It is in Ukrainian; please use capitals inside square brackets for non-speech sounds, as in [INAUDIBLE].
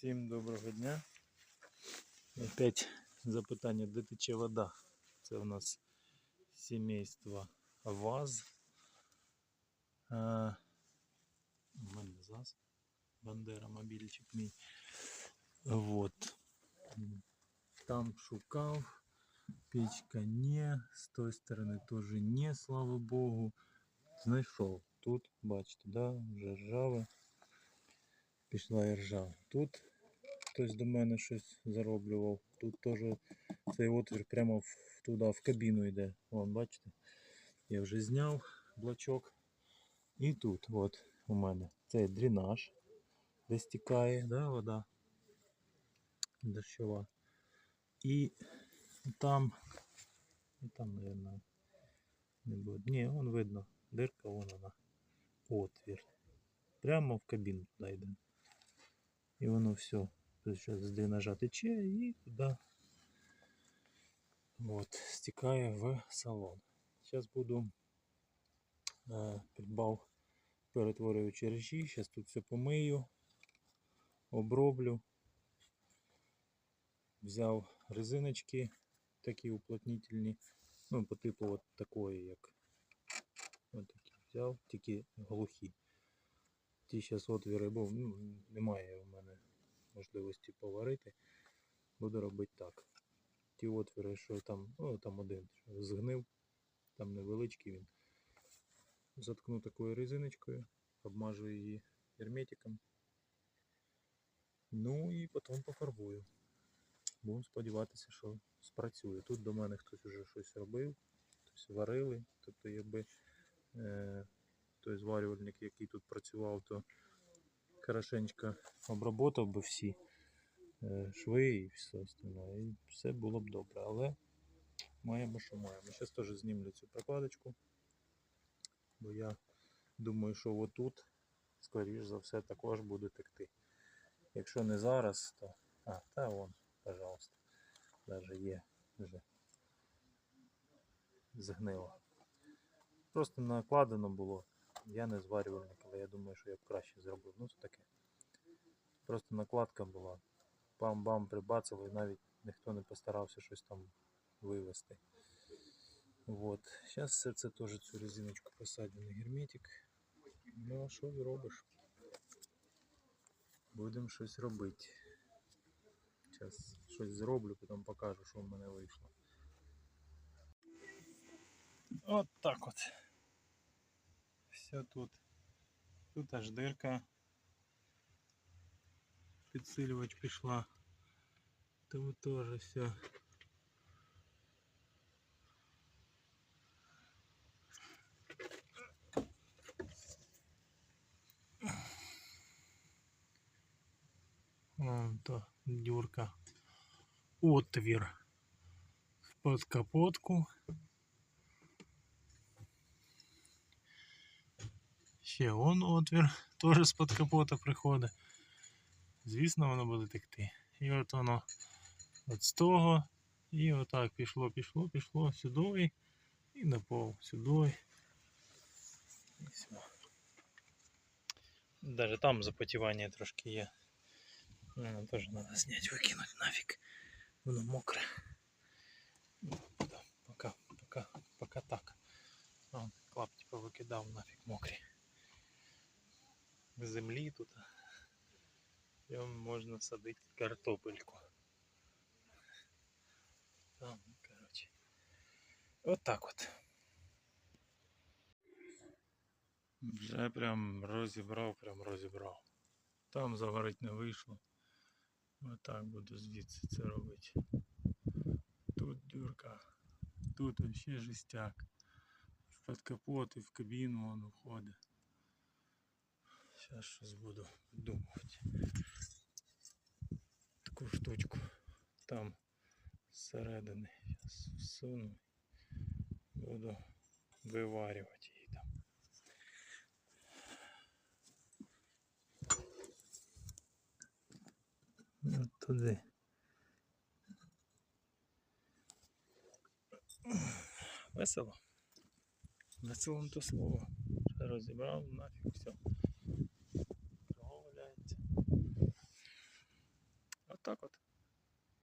Всім доброго дня. Опять запитання, де тече вода. Це у нас сімейство ВАЗ. А, у мене ЗАЗ. Бандера мобільчик мій. Вот. Там шукав. Печка не. З тої сторони теж не, слава Богу. Знайшов. Тут, бачите, да, вже ржаве. Пішла і ржава. Тут хтось до мене щось зароблював. Тут теж цей отвір прямо туди, в кабіну йде. Вон, бачите? Я вже зняв блочок. І тут, от у мене цей дренаж, де стікає да, вода дощова. І там, і там, мабуть, не буде. Ні, вон видно, дирка, вон вона. Отвір. Прямо в кабіну туди йде. І воно все. Зараз з дренажа тече і туди от, стікає в салон. Зараз буду е, придбав перетворюючи речі. Зараз тут все помию, оброблю. Взяв резиночки такі уплотнительні, ну, по типу от такої, як от такі взяв, тільки глухі. Ті зараз отвіри, бо ну, немає у мене можливості поварити. Буду робити так. Ті отвіри, що там, ну там один згнив, там невеличкий він. Заткну такою резиночкою, обмажу її герметиком. Ну і потім пофарбую. Будемо сподіватися, що спрацює. Тут до мене хтось вже щось робив, хтось варили. Тобто, якби е, той зварювальник, який тут працював, то хорошенько обработав би всі е, шви і все остальне. І все було б добре. Але маємо, що маємо. Зараз теж знімлю цю прокладочку. Бо я думаю, що отут, скоріш за все, також буде текти. Якщо не зараз, то. А, та вон, пожалуйста. Даже є вже згнило. Просто накладено було. Я не зварювальник, але я думаю, що я б краще зробив. Ну, це таке. Просто накладка була. Бам-бам прибацали, і навіть ніхто не постарався щось там вивести. Вот. Зараз все це теж цю резиночку посадю на герметик. Ну а що зробиш? Будемо щось робити. Зараз щось зроблю, потім покажу, що в мене вийшло. От так от. Все тут. Тут аж дирка. Підсилювач пішла. Тому теж все. Вон то дюрка. Отвір под капотку. Ще он отвір, [LAUGHS] теж з-під капота приходить. Звісно, воно буде текти. І от воно от з того. І отак пішло, пішло, пішло сюди і на пол, сюди. І все. Даже там запотівання трошки є. Воно теж треба зняти, викинути нафіг. Воно мокре. Ну, Пока, пока, пока так. Вон, клапті повикидав нафіг мокрі. Землі тут. Прям можна садити картопельку. Там, короче. От так от. Вже прям розібрав, прям розібрав. Там заварити не вийшло. Отак буду звідси це робити. Тут дюрка. Тут ще жестяк. Під капот і в кабіну воно входить. Зараз щось буду думати. Таку штучку там зсередини. Зараз всуну. Буду виварювати її там. От туди. Весело. Весело то слово. Розібрав, нафіг все. Отак от.